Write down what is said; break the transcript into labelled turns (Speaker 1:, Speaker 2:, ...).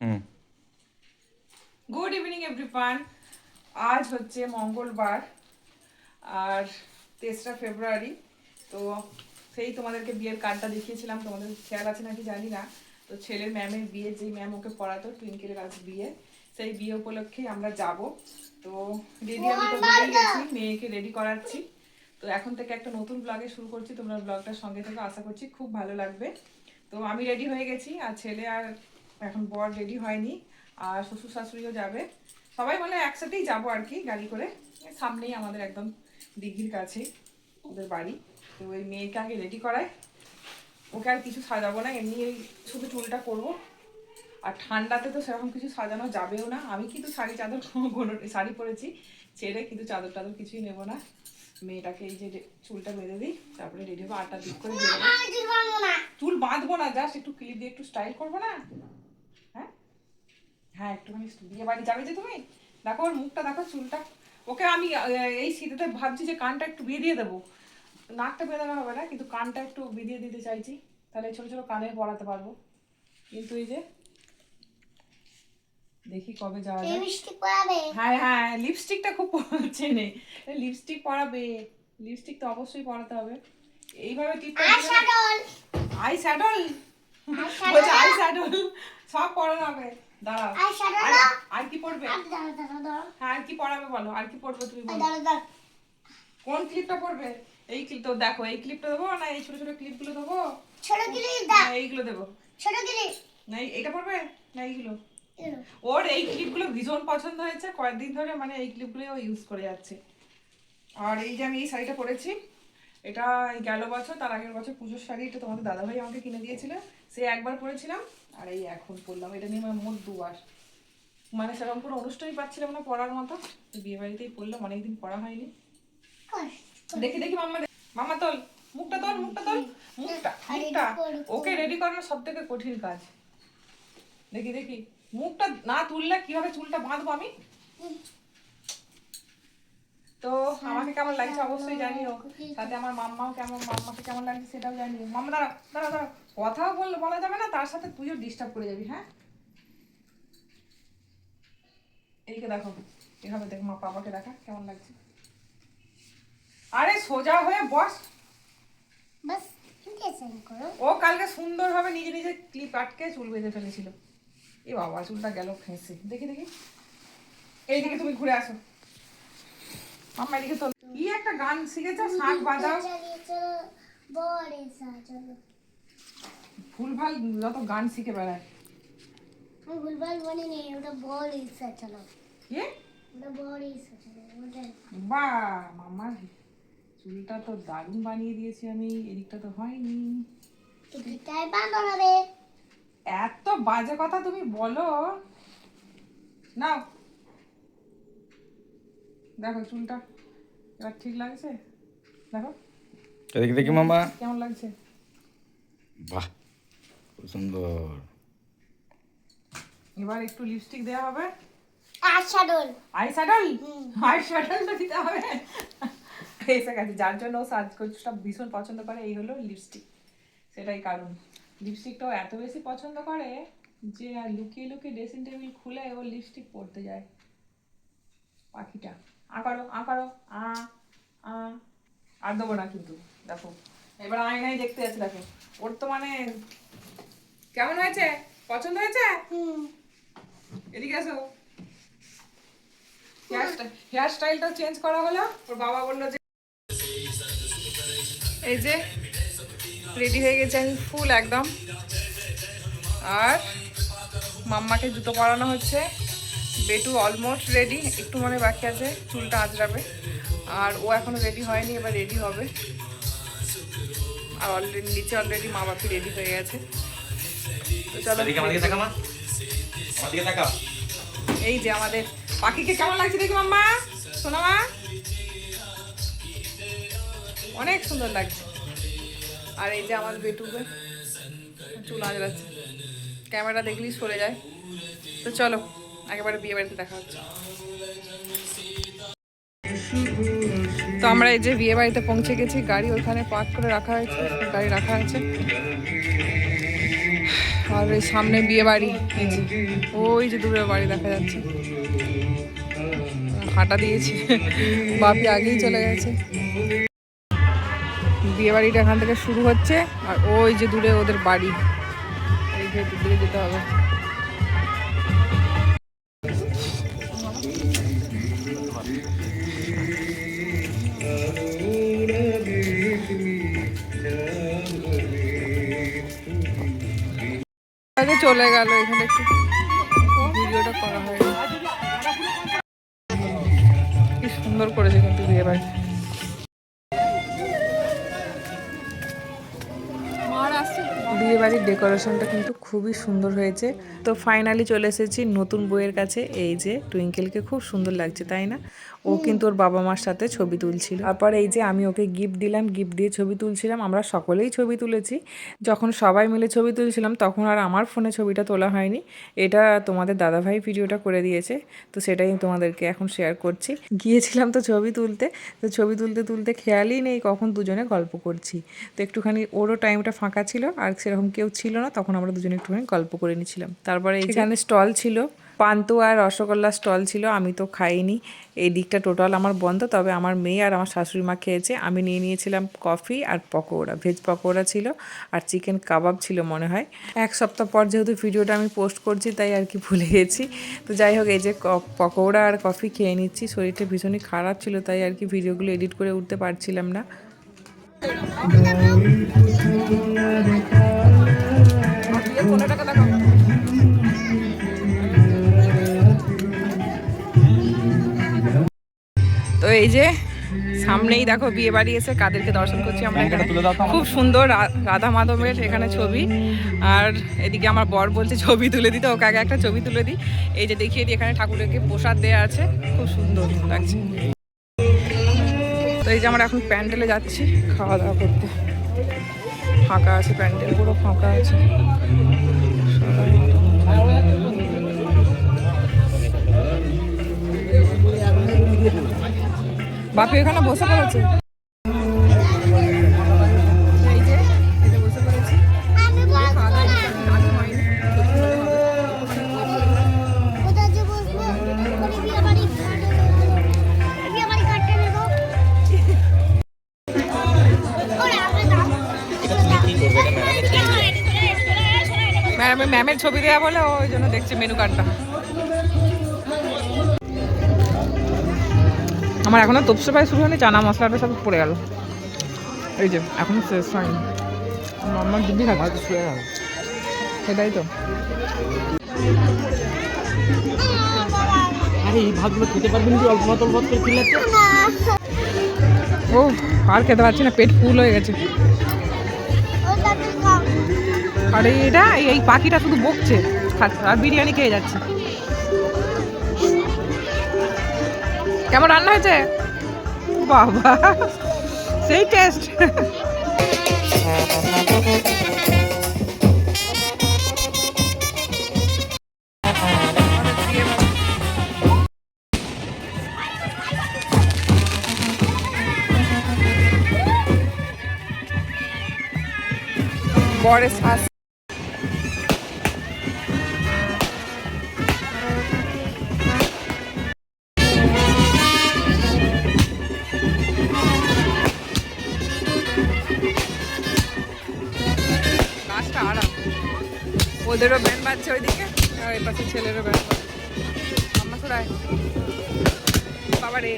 Speaker 1: হুম।
Speaker 2: Good evening everyone আজ হচ্ছে মঙ্গলবার আর তেসরা ফেব্রুয়ারি তো সেই তোমাদেরকে বিয়ের কার্ডটা দেখিয়েছিলাম। তোমাদের খেয়াল আছে নাকি জানি না। তো ছেলের ম্যামের বিয়ে যেই ম্যাম ওকে পড়াতো টুইঙ্কেলের আজ বিয়ে সেই বিয়ে উপলক্ষে আমরা যাব। তো রেডি আমি তো হয়েই গেছি মেয়েকে রেডি করাচ্ছি। তো এখন থেকে একটা নতুন ব্লগে শুরু করছি। তোমরা ব্লগটার সঙ্গে থেকে আশা করছি খুব ভালো লাগবে। তো আমি রেডি হয়ে গেছি আর ছেলে আর এখন বর রেডি হয়নি আর শ্বশুর শাশুড়িও যাবে। সবাই মানে একসাথেই যাব আর কি গাড়ি করে। সামনেই আমাদের একদম দিঘির কাছে ওদের বাড়ি। তো ওই মেয়েকে আগে রেডি করায় ওকে আর কিছু সাজাবো না এমনি এই শুধু চুলটা করব। আর ঠান্ডাতে তো সেরকম কিছু সাজানো যাবেও না। আমি কিন্তু শাড়ি চাদর কোনো শাড়ি পরেছি ছেড়ে কিন্তু চাদর টাদর কিছুই নেব না। মেয়েটাকে এই যে চুলটা বেঁধে দিই তারপরে রেডি হব আটটা দিক করে চুল বাঁধবো না জাস্ট একটু ক্লিপ দিয়ে একটু স্টাইল করব না? হ্যাঁ একটুখানি বিয়ে বাড়ি যাবে যে তুমি? দেখো ওর মুখটা দেখো চুলটা। ওকে আমি এই শীতেতে ভাবছি যে কানটা একটু বেঁধিয়ে দেবো। নাকটা বেঁধানো হবে না কিন্তু কানটা একটু বেঁধিয়ে দিতে চাইছি। তাহলে ছোট ছোট কানে পড়াতে পারব। কিন্তু এই যে দেখি কবে যাওয়া যায়।
Speaker 3: মিষ্টি করাবে
Speaker 2: হ্যাঁ হ্যাঁ লিপস্টিকটা খুব চেনে লিপস্টিক পরাবে লিপস্টিক তো অবশ্যই পরাতে হবে। এইভাবে টিপটা আই স্যাডল
Speaker 3: Eyeshadow?
Speaker 2: বলছে আই স্যাডল হবে? দাঁড়াও। আর- কি পড়বে?
Speaker 3: দাঁড়া দাঁড়া দাঁড়া
Speaker 2: হ্যাঁ আর কি পড়াবে বলো? আর কি পড়বে তুমি বলো?
Speaker 3: দাঁড়া দাঁড়া
Speaker 2: কোন ক্লিপটা পড়বে? এই ক্লিপ দেখো এই ক্লিপটা দেবো না এই ছোট ছোট ক্লিপগুলো দেবো?
Speaker 3: ছোট গিলি দা।
Speaker 2: এইগুলো দেবো।
Speaker 3: ছোট গিলি
Speaker 2: না এই- পড়বে? না এইগুলো? ওর এই ক্লিপগুলো ভীষণ পছন্দ হয়েছে কয়েকদিন ধরে মানে এই ক্লিপগুলো ইউজ করে যাচ্ছে। আর এই যে আমি এই শাড়িটা পরেছি এটা গেল বছর তার আগের বছর পুজোর শাড়ি এটা তোমাদের দাদাভাই আমাকে কিনে দিয়েছিল সে একবার পরেছিলাম। আর এই এখন পড়লাম এটা নিয়ে আমার মোট দুবার মানে সেরকম কোনো অনুষ্ঠানই পাচ্ছিলাম না পড়ার মতো। বিয়ে বাড়িতেই পড়লাম অনেকদিন পড়া হয়নি। দেখি দেখি মাম্মা মামা তোল মুখটা তোল মুখটা তোল মুখটা মুখটা। ওকে রেডি করানো সব থেকে কঠিন কাজ। দেখি দেখি। মুখটা না তুললে কীভাবে চুলটা বাঁধবো আমি? তো আমাকে কেমন লাগছে অবশ্যই জানিও। সাথে আমার মাম্মাও কেমন মাম্মাকে কেমন লাগছে সেটাও জানিও। মাম্মা দাঁড়া দাঁড়া দাঁড়া কথাও বললে বলা যাবে না তার সাথে তুইও ডিস্টার্ব করে যাবি হ্যাঁ? এইকে দেখো এভাবে দেখ মা বাবাকে দেখা কেমন লাগছে। আরে সোজা হয়ে বস।
Speaker 3: বাস
Speaker 2: ও কালকে সুন্দরভাবে নিজে নিজে ক্লিপ আটকে চুল বেঁধে ফেলেছিল। এ বাবা চুলটা গেল ফেঁসে। দেখি দেখি। এইদিকে তুমি ঘুরে আসো। মাম্মা এদিকে তো কি একটা গান শিখেছো শাক বাজাও ভুলভাল যত গান শিখে বেড়ায়।
Speaker 3: আমি ভুলভাল বলিনি ওটা বড় ইচ্ছা চলো।
Speaker 2: কি?
Speaker 3: ওটা বড় ইচ্ছা চলো ওটা।
Speaker 2: বা মামার চুলটা তো দারুণ বানিয়ে দিয়েছি আমি এদিকটা তো হয়নি।
Speaker 3: এটাই বাঁধা হবে
Speaker 2: এত বাজে কথা তুমি বলো। নাও। দেখো চুলটা। এবার ঠিক লাগছে? দেখো।
Speaker 1: দেখি দেখি মামা।
Speaker 2: কেমন লাগছে?
Speaker 1: বাহ খুব সুন্দর।
Speaker 2: এবার একটু লিপস্টিক দেওয়া হবে।
Speaker 3: আশাডল
Speaker 2: আই স্যাডল আই স্যাডলটা দিতে হবে। এসে গেছে যার জন্য ও সাজগোজটা ভীষণ পছন্দ করে এই হলো লিপস্টিক সেটাই কারণ। লিপস্টিকটাও এত বেশি পছন্দ করে যে আর লুকিয়ে লুকিয়ে ড্রেসিং টেবিল খুলে ও লিপস্টিক পরতে যায়। পাখিটা। আ করো আ আ। আর দেবো না কিন্তু দেখো। এবার আয়নায় দেখতে যাচ্ছে দেখো। ওর তো মানে কেমন হয়েছে? পছন্দ হয়েছে?
Speaker 3: হুম।
Speaker 2: এদিকে আসো। হেয়ার স্টাইলটা চেঞ্জ করা হলো। ওর বাবা বলল যে এই যে রেডি হয়ে গেছে আমি ফুল একদম। আর মাম্মাকে জুতো পরানো হচ্ছে। বেটু অলমোস্ট রেডি একটু মানে বাকি আছে চুলটা আঁচড়াবে। আর ও এখনও রেডি হয়নি এবার রেডি হবে। আর অলরেডি নিচে অলরেডি মা বাপি রেডি হয়ে গেছে। তো চলো এই যে আমাদের পাখিকে কেমন লাগছে দেখি মাম্মা? শোনা মা। অনেক সুন্দর লাগছে। আর এই যে আমার বেটুকে চুল আজরাচ্ছে ক্যামেরা দেখলেই সরে যায়। তো চলো। একেবারে বিয়ে বাড়িতে দেখা তো আমরা এই যে বিয়ে বাড়িতে পৌঁছে গেছি, গাড়ি ওখানে পার্ক করে রাখা হয়েছে, গাড়ি রাখা আছে আর ওই সামনে বিয়ে বাড়ি ওই যে দূরে বাড়ি দেখা যাচ্ছে। হাঁটা দিয়েছি, বাপি আগেই চলে গেছে। বিয়ে বাড়িটা এখান থেকে শুরু হচ্ছে, আর ওই যে দূরে ওদের বাড়ি। এই যে দূরে যেতে হবে। আগে চলে গেল এখানে ভিডিওটা করা হয় কি সুন্দর করেছে কিন্তু বিয়ে বাড়ি। বিয়ে বাড়ির ডেকোরেশনটা কিন্তু খুবই সুন্দর হয়েছে। তো ফাইনালি চলে এসেছি নতুন বইয়ের কাছে। এই যে টুইঙ্কেলকে খুব সুন্দর লাগছে তাই না? ও কিন্তু ওর বাবা মার সাথে ছবি তুলছিল। তারপর এই যে আমি ওকে গিফট দিলাম গিফট দিয়ে ছবি তুলছিলাম আমরা সকলেই ছবি তুলেছি। যখন সবাই মিলে ছবি তুলছিলাম তখন আর আমার ফোনে ছবিটা তোলা হয়নি। এটা তোমাদের দাদাভাই ভিডিওটা করে দিয়েছে তো সেটাই তোমাদেরকে এখন শেয়ার করছি। গিয়েছিলাম তো ছবি তুলতে তো ছবি তুলতে তুলতে খেয়ালই নেই কখন দুজনে গল্প করছি। তো একটুখানি ওরও টাইমটা ফাঁকা ছিল আর সেরকম কেউ ছিল না তখন আমরা দুজনে একটুখানি গল্প করে নিয়েছিলাম। তারপরে এখানে স্টল ছিল। পান্তু আর রসগোল্লা স্টল ছিল আমি তো খাইনি। এই দিকটা টোটাল আমার বন্ধ তবে আমার মেয়ে আর আমার শাশুড়ি মা খেয়েছে। আমি নিয়ে নিয়েছিলাম কফি আর পকোড়া ভেজ পকোড়া ছিল আর চিকেন কাবাব ছিল মনে হয়। এক সপ্তাহ পর যেহেতু ভিডিওটা আমি পোস্ট করছি তাই আর কি ভুলে গেছি। তো যাই হোক এই যে ক- পকোড়া আর কফি খেয়ে নিচ্ছি শরীরটা ভীষণই খারাপ ছিল তাই আর কি ভিডিওগুলো এডিট করে উঠতে পারছিলাম না। পনেরো টাকা দেখাও। তো এই যে সামনেই দেখো বিয়ে বাড়ি এসে কাদেরকে দর্শন করছি আমরা এখানে। খুব সুন্দর রাধা মাধবের এখানে ছবি। আর এদিকে আমার বর বলছে ছবি তুলে দিতে ওকে আগে একটা ছবি তুলে দিই। এই যে দেখিয়ে দিই এখানে ঠাকুরকে প্রসাদ দেওয়া আছে। খুব সুন্দর লাগছে। তো এই যে আমরা এখন প্যান্ডেলে যাচ্ছি খাওয়া দাওয়া করতে। ফাঁকা আছে প্যান্ডেল পুরো ফাঁকা আছে। বাপি এখানে বসে পড়েছে? ম্যাম ম্যামের ছবি দেওয়া বলে ওই জন্য দেখছি মেনু কার্ডটা আমার এখনও তপসে পায় শুরু হয়নি চানা মশলাটা সব পড়ে গেল। এই যে এখনও শেষ হয়নি। আমার দিদি খাচ্ছে। সেটাই তো।
Speaker 4: আরে এই ভাতগুলো খেতে পারবেন কি অল্প অল্প করে
Speaker 2: ও আর খেতে পারছি না পেট ফুল হয়ে গেছে। আর এটা এই- পাখিটা শুধু বকছে, খাচ্ছে, আর বিরিয়ানি খেয়ে যাচ্ছে। কেমন রান্না হয়েছে? বাবা, সেই টেস্ট বরের শ্বাস ওদেরও ব্যান্ড বাজছে ওইদিকে আর এই পাশে ছেলেরও ব্যান্ড বাজছে। আমার বাবা রে